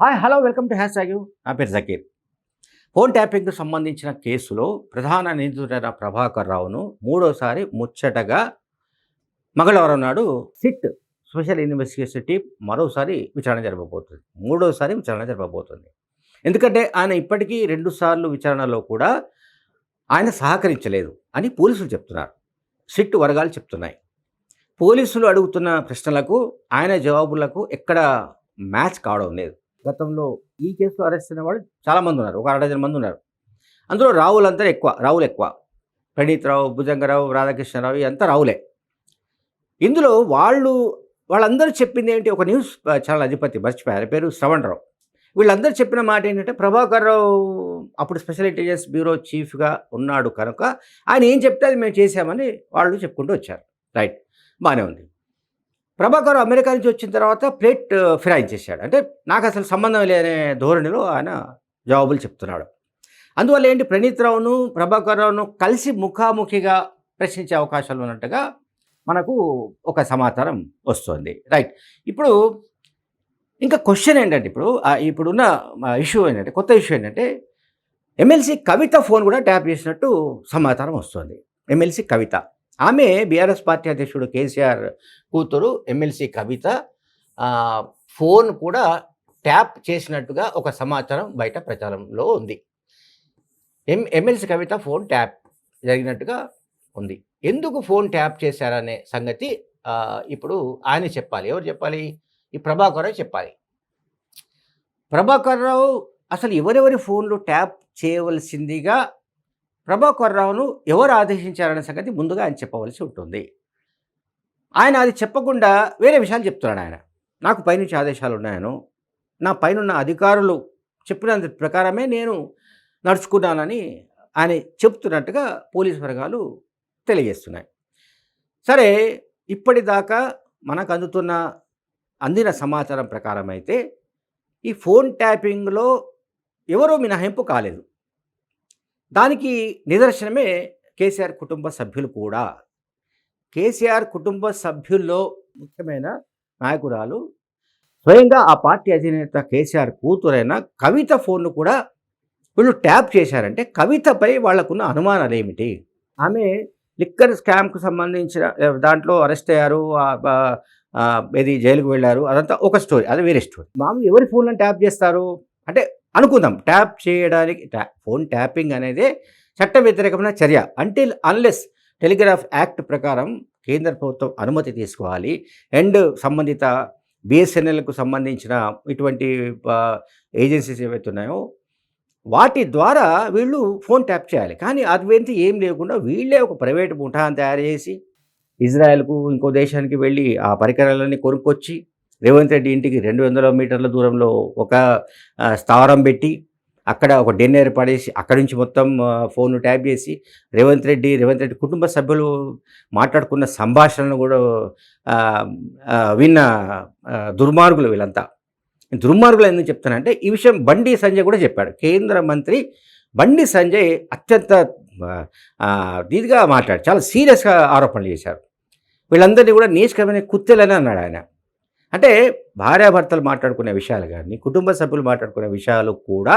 Hi hello welcome to hashtag నా పేరు Zakir. Phone ట్యాపింగ్కు సంబంధించిన కేసులో ప్రధాన నిందితుడైన ప్రభాకర్ రావును మూడోసారి ముచ్చటగా మంగళవారం నాడు సిట్ స్పెషల్ ఇన్వెస్టిగేషన్ టీం మరోసారి విచారణ జరపబోతుంది. మూడోసారి విచారణ జరపబోతుంది. ఎందుకంటే ఆయన ఇప్పటికీ రెండుసార్లు విచారణలో కూడా ఆయన సహకరించలేదు అని పోలీసులు చెప్తున్నారు. సిట్ వర్గాలు చెప్తున్నాయి. పోలీసులు అడుగుతున్న ప్రశ్నలకు ఆయన జవాబులకు ఎక్కడ మ్యాచ్ కావడం లేదు. గతంలో ఈ కేసులో అరెస్ట్ అయిన వాళ్ళు చాలామంది ఉన్నారు. ఒక అరడజన మంది ఉన్నారు. అందులో రావులు అంతా ఎక్కువ రావులు ఎక్కువ. ప్రణీత్ రావు భుజంగరావు రాధాకృష్ణరావు అంతా రావులే ఇందులో వాళ్ళు వాళ్ళందరూ చెప్పింది ఏంటి? ఒక న్యూస్ ఛానల్ అధిపతి మర్చిపోయారు. పేరు శ్రవణ్ రావు వీళ్ళందరూ చెప్పిన మాట ఏంటంటే ప్రభాకర్ రావు అప్పుడు స్పెషల్ ఇంటెలిజెన్స్ బ్యూరో చీఫ్గా ఉన్నాడు కనుక ఆయన ఏం చెప్తే అది మేము చేశామని వాళ్ళు చెప్పుకుంటూ వచ్చారు. రైట్. బాగానే ఉంది. ప్రభాకర్ అమెరికా నుంచి వచ్చిన తర్వాత ప్లేట్ ఫిరాయించేశాడు అంటే నాకు అసలు సంబంధం లేని ధోరణిలో ఆయన జవాబులు చెప్తున్నాడు. అందువల్ల ఏంటి? ప్రణీత్ రావును ప్రభాకర్ రావును కలిసి ముఖాముఖిగా ప్రశ్నించే అవకాశాలు ఉన్నట్టుగా మనకు ఒక సమాచారం వస్తుంది. రైట్. ఇప్పుడు ఇంకా క్వశ్చన్ ఏంటంటే ఇప్పుడు ఇప్పుడున్న ఇష్యూ ఏంటంటే కొత్త ఇష్యూ ఏంటంటే ఎమ్మెల్సీ కవిత ఫోన్ కూడా ట్యాప్ చేసినట్టు సమాచారం వస్తుంది. ఎమ్మెల్సీ కవిత. ఆమె బీఆర్ఎస్ పార్టీ అధ్యక్షుడు కేసీఆర్ కూతురు ఎమ్మెల్సీ కవిత ఫోన్ కూడా ట్యాప్ చేసినట్టుగా ఒక సమాచారం బయట ప్రచారంలో ఉంది. M MLC Kavitha phone tap జరిగినట్టుగా ఉంది. ఎందుకు ఫోన్ ట్యాప్ చేశారనే సంగతి ఇప్పుడు ఆయన చెప్పాలి. ఎవరు చెప్పాలి? ఈ ప్రభాకర్ రావు చెప్పాలి. ప్రభాకర్ రావు అసలు ఎవరెవరి ఫోన్లు ట్యాప్ చేయవలసిందిగా ప్రభాకర్రావును ఎవరు ఆదేశించారనే సంగతి ముందుగా ఆయన చెప్పవలసి ఉంటుంది. ఆయన అది చెప్పకుండా వేరే విషయాలు చెప్తున్నాడు ఆయన. నాకు పైనుంచి ఆదేశాలు ఉన్నాయను. నా పైనున్న అధికారులు చెప్పినంత ప్రకారమే నేను నడుచుకున్నానని ఆయన చెప్తున్నట్టుగా పోలీసు వర్గాలు తెలియజేస్తున్నాయి. సరే ఇప్పటిదాకా మనకు అందుతున్న అందిన సమాచారం ప్రకారం అయితే ఈ ఫోన్ ట్యాపింగ్లో ఎవరూ మినహాయింపు కాలేదు. దానికి నిదర్శనమే కేసీఆర్ కుటుంబ సభ్యులు కూడా. కేసీఆర్ కుటుంబ సభ్యుల్లో ముఖ్యమైన నాయకురాలు స్వయంగా ఆ పార్టీ అధినేత కేసీఆర్ కూతురైన కవిత ఫోన్ను కూడా వీళ్ళు ట్యాప్ చేశారంటే కవితపై వాళ్ళకున్న అనుమానాలు ఏమిటి ఆమె లిక్కర్ స్కామ్కు సంబంధించిన దాంట్లో అరెస్ట్ అయ్యారు ఏది జైలుకు వెళ్ళారు అదంతా ఒక స్టోరీ అది వేరే స్టోరీ. మామూలు ఎవరి ఫోన్లను ట్యాప్ చేస్తారు? అంటే అనుకుందాం. ట్యాప్ చేయడానికి ట్యా ఫోన్ ట్యాపింగ్ అనేది చట్ట వ్యతిరేకమైన చర్య. అంటిల్ అన్లెస్ టెలిగ్రాఫ్ యాక్ట్ ప్రకారం కేంద్ర ప్రభుత్వం అనుమతి తీసుకోవాలి. అండ్ సంబంధిత బిఎస్ఎన్ఎల్కు సంబంధించిన ఇటువంటి ఏజెన్సీస్ ఏవైతే ఉన్నాయో వాటి ద్వారా వీళ్ళు ఫోన్ ట్యాప్ చేయాలి. కానీ అటువంటి ఏం లేకుండా వీళ్ళే ఒక ప్రైవేట్ ముఠాన్ని తయారు చేసి ఇజ్రాయెల్కు ఇంకో దేశానికి వెళ్ళి ఆ పరికరాలన్నీ కొనుక్కొచ్చి రేవంత్ రెడ్డి ఇంటికి రెండు వందల మీటర్ల దూరంలో ఒక స్థావరం పెట్టి అక్కడ ఒక డెన్ ఏర్పడేసి అక్కడి నుంచి మొత్తం ఫోన్ ట్యాప్ చేసి రేవంత్ రెడ్డి రేవంత్ రెడ్డి కుటుంబ సభ్యులు మాట్లాడుకున్న సంభాషణను కూడా విన్న దుర్మార్గులు వీళ్ళంతా. దుర్మార్గులు ఎందుకు చెప్తానంటే ఈ విషయం బండి సంజయ్ కూడా చెప్పాడు. కేంద్ర మంత్రి బండి సంజయ్ అత్యంత దీదిగా మాట్లాడు చాలా సీరియస్గా ఆరోపణలు చేశారు. వీళ్ళందరినీ కూడా నీచకమైన కుత్తెలని అన్నాడు ఆయన. అంటే భార్యాభర్తలు మాట్లాడుకునే విషయాలు కానీ కుటుంబ సభ్యులు మాట్లాడుకునే విషయాలు కూడా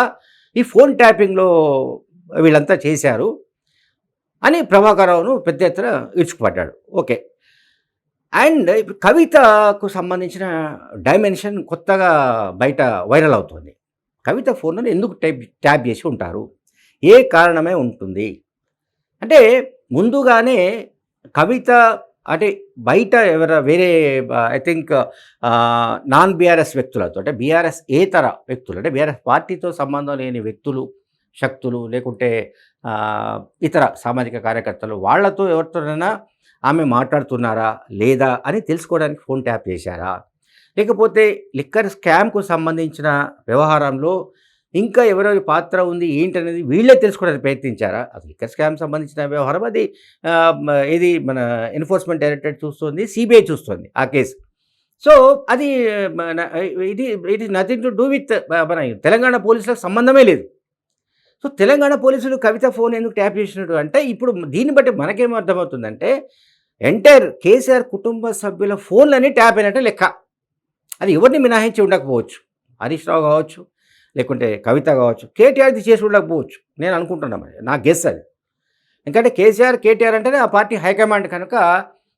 ఈ ఫోన్ ట్యాపింగ్లో వీళ్ళంతా చేశారు అని ప్రభాకరరావును పెద్ద ఎత్తున ఇరుచుకుపడ్డాడు ఓకే. అండ్ ఇప్పుడు కవితకు సంబంధించిన డైమెన్షన్ కొత్తగా బయట వైరల్ అవుతుంది. కవిత ఫోన్లను ఎందుకు టైప్ ట్యాప్ చేసి ఉంటారు? ఏ కారణమే ఉంటుంది? అంటే ముందుగానే కవిత అంటే బయట ఎవర వేరే ఐ థింక్ నాన్ బీఆర్ఎస్ వ్యక్తులతో అంటే బీఆర్ఎస్ ఏతర వ్యక్తులు అంటే బీఆర్ఎస్ పార్టీతో సంబంధం లేని వ్యక్తులు శక్తులు లేకుంటే ఇతర సామాజిక కార్యకర్తలు వాళ్ళతో ఎవరితోనైనా ఆమె మాట్లాడుతున్నారా లేదా అని తెలుసుకోవడానికి ఫోన్ ట్యాప్ చేశారా? లేకపోతే లిక్కర్ స్కామ్కు సంబంధించిన వ్యవహారంలో ఇంకా ఎవరెవరి పాత్ర ఉంది ఏంటనేది వీళ్ళే తెలుసుకోవడానికి ప్రయత్నించారా? అసలు లిక్కర్ స్కామ్ సంబంధించిన వ్యవహారం అది ఇది మన ఎన్ఫోర్స్మెంట్ డైరెక్టరేట్ చూస్తుంది సిబిఐ చూస్తుంది ఆ కేసు. సో అది మన ఇది it is nothing to do with మన తెలంగాణ పోలీసులకు సంబంధమే లేదు. సో తెలంగాణ పోలీసులు కవిత ఫోన్ ఎందుకు ట్యాప్ చేసినట్టు అంటే ఇప్పుడు దీన్ని బట్టి మనకేం అర్థమవుతుందంటే ఎంటైర్ కేసీఆర్ కుటుంబ సభ్యుల ఫోన్లన్నీ ట్యాప్ అయినట్టే లెక్క. అది ఎవరిని మినహాయించి ఉండకపోవచ్చు? హరీష్ రావు కావచ్చు లేకుంటే కవిత కావచ్చు కేటీఆర్ది చేసి ఉండకపోవచ్చు. నేను అనుకుంటున్నా మరి నా గెస్ అది. ఎందుకంటే కేసీఆర్ కేటీఆర్ అంటేనే ఆ పార్టీ హైకమాండ్ కనుక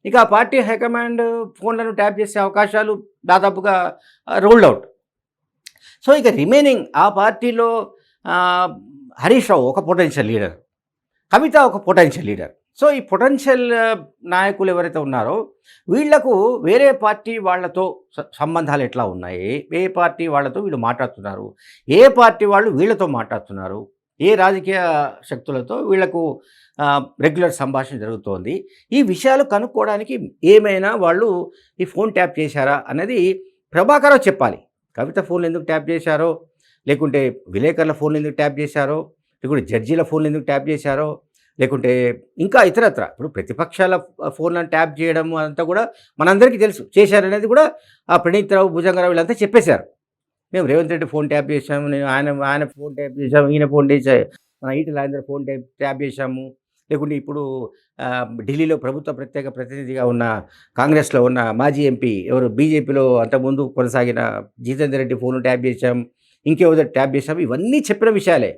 ఇక ఆ పార్టీ హైకమాండ్ ఫోన్లను ట్యాప్ చేసే అవకాశాలు దాదాపుగా రోల్డ్ అవుట్ సో ఇక రిమైనింగ్ ఆ పార్టీలో హరీష్ రావు ఒక పొటెన్షియల్ లీడర్ కవిత ఒక పొటెన్షియల్ లీడర్ సో ఈ పొటెన్షియల్ నాయకులు ఎవరైతే ఉన్నారో వీళ్ళకు వేరే పార్టీ వాళ్ళతో సంబంధాలు ఎట్లా ఉన్నాయి? ఏ పార్టీ వాళ్ళతో వీళ్ళు మాట్లాడుతున్నారు? ఏ పార్టీ వాళ్ళు వీళ్ళతో మాట్లాడుతున్నారు? ఏ రాజకీయ శక్తులతో వీళ్ళకు రెగ్యులర్ సంభాషణ జరుగుతోంది? ఈ విషయాలు కనుక్కోవడానికి ఏమైనా వాళ్ళు ఈ ఫోన్ ట్యాప్ చేశారా అనేది ప్రభాకర్ చెప్పాలి. కవిత ఫోన్లు ఎందుకు ట్యాప్ చేశారో లేకుంటే విలేకరుల ఫోన్లు ఎందుకు ట్యాప్ చేశారో లేకుంటే జడ్జీల ఫోన్లు ఎందుకు ట్యాప్ చేశారో లేకుంటే ఇంకా ఇతరత్ర. ఇప్పుడు ప్రతిపక్షాల ఫోన్లను ట్యాప్ చేయడం అంతా కూడా మనందరికీ తెలుసు. చేశారనేది కూడా ఆ ప్రణీత్ రావు భుజంగరావు వీళ్ళంతా చెప్పేశారు. మేము రేవంత్ రెడ్డి ఫోన్ ట్యాప్ చేశాము నేను ఆయన ఆయన ఫోన్ ట్యాప్ చేశాము ఈయన ఫోన్ చేసా మన ఈటి రాజేంద్ర ఫోన్ ట్యాప్ ట్యాప్ చేశాము. లేకుంటే ఇప్పుడు ఢిల్లీలో ప్రభుత్వ ప్రత్యేక ప్రతినిధిగా ఉన్న కాంగ్రెస్లో ఉన్న మాజీ ఎంపీ ఎవరు? బీజేపీలో అంతకుముందు కొనసాగిన జితేందర్ రెడ్డి ఫోన్ ట్యాప్ చేశాం. ఇంకెవరో ట్యాప్ చేశాం. ఇవన్నీ చెప్పిన విషయాలే.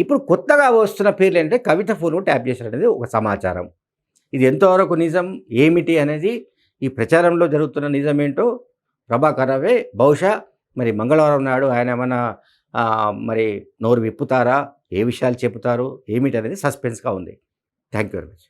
ఇప్పుడు కొత్తగా వస్తున్న పేర్లు ఏంటంటే కవిత ఫోన్ ట్యాప్ చేశారనేది ఒక సమాచారం. ఇది ఎంతవరకు నిజం? ఏమిటి అనేది ఈ ప్రచారంలో జరుగుతున్న నిజం ఏంటో ప్రభాకర్ రావే బహుశా మరి మంగళవారం నాడు ఆయన ఏమైనా మరి నోరు విప్పుతారా? ఏ విషయాలు చెబుతారు? ఏమిటి అనేది సస్పెన్స్గా ఉంది. Thank you very much.